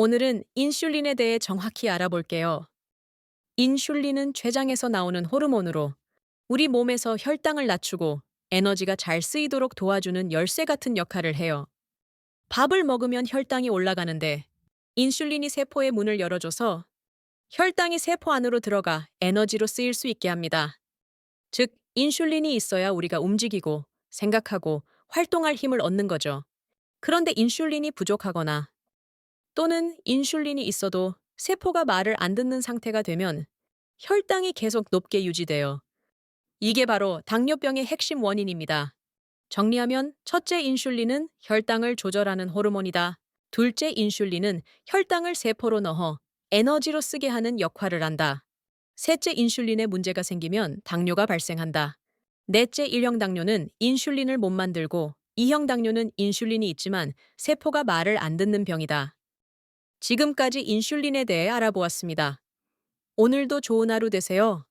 오늘은 인슐린에 대해 정확히 알아볼게요. 인슐린은 췌장에서 나오는 호르몬으로 우리 몸에서 혈당을 낮추고 에너지가 잘 쓰이도록 도와주는 열쇠 같은 역할을 해요. 밥을 먹으면 혈당이 올라가는데 인슐린이 세포의 문을 열어줘서 혈당이 세포 안으로 들어가 에너지로 쓰일 수 있게 합니다. 즉, 인슐린이 있어야 우리가 움직이고 생각하고 활동할 힘을 얻는 거죠. 그런데 인슐린이 부족하거나 또는 인슐린이 있어도 세포가 말을 안 듣는 상태가 되면 혈당이 계속 높게 유지돼요. 이게 바로 당뇨병의 핵심 원인입니다. 정리하면 첫째 인슐린은 혈당을 조절하는 호르몬이다. 둘째 인슐린은 혈당을 세포로 넣어 에너지로 쓰게 하는 역할을 한다. 셋째 인슐린에 문제가 생기면 당뇨가 발생한다. 넷째 1형 당뇨는 인슐린을 못 만들고 2형 당뇨는 인슐린이 있지만 세포가 말을 안 듣는 병이다. 지금까지 인슐린에 대해 알아보았습니다. 오늘도 좋은 하루 되세요.